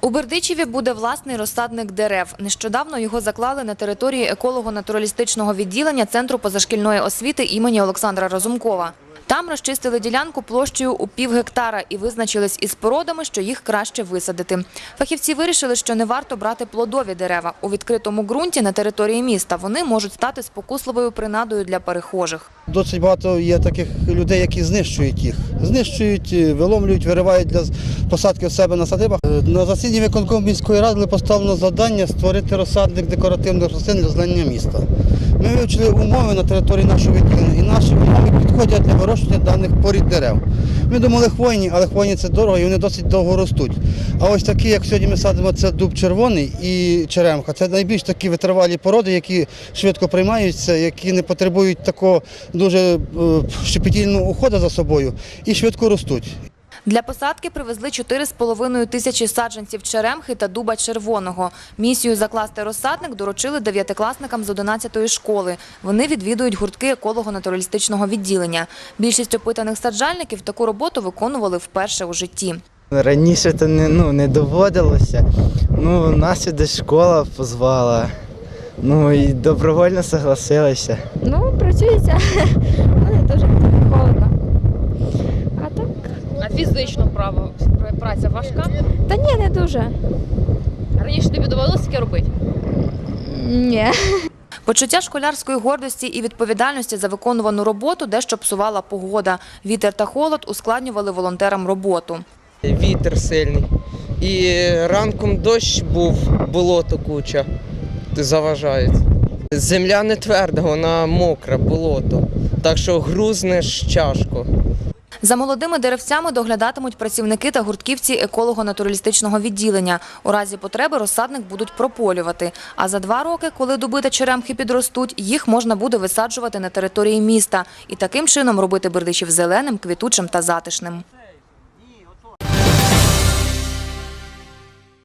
У Бердичеві буде власний розсадник дерев. Нещодавно його заклали на території еколого-натуралістичного відділення Центру позашкільної освіти імені Олександра Разумкова. Там розчистили ділянку площею у пів гектара і визначились із породами, що їх краще висадити. Фахівці вирішили, що не варто брати плодові дерева. У відкритому ґрунті на території міста вони можуть стати спокусливою принадою для перехожих. Досить багато є таких людей, які знищують їх. Знищують, е, виломлюють, виривають для посадки в себе на садибах. Е, На засіданні виконкому міської ради поставлено завдання створити розсадник декоративних рослин для зелення міста. Ми вивчили умови на території нашого відділення, і наші умови підходять для вирощування даних порід дерев. Ми думали хвойні, але хвойні це дорого і вони досить довго ростуть. А ось такі, як сьогодні ми садимо, це дуб червоний і черемха. Це найбільш такі витривалі породи, які швидко приймаються, які не потребують такого дуже е, щепетільного уходу за собою і швидко ростуть. Для посадки привезли 4,5 тисячі саджанців черемхи та дуба червоного. Місію закласти розсадник доручили дев'ятикласникам з 11-ї школи. Вони відвідують гуртки еколого-натуралістичного відділення. Більшість опитаних саджальників таку роботу виконували вперше у житті. Раніше то не, ну, не доводилося. Ну, нас сюди школа позвала. Ну і добровольно согласилися. Ну, працюється, не дуже холодно. А так? А фізично право праця важка. Та ні, не дуже. Раніше тобі довелося таке робити? Ні. Почуття школярської гордості і відповідальності за виконувану роботу дещо псувала погода. Вітер та холод ускладнювали волонтерам роботу. Вітер сильний. І ранком дощ був, болото куча заважають. Земля не тверда, вона мокра, болото. Так що грузнеш тяжко. За молодими деревцями доглядатимуть працівники та гуртківці еколого-натуралістичного відділення. У разі потреби розсадник будуть прополювати. А за два роки, коли дуби та черемхи підростуть, їх можна буде висаджувати на території міста і таким чином робити Бердичів зеленим, квітучим та затишним.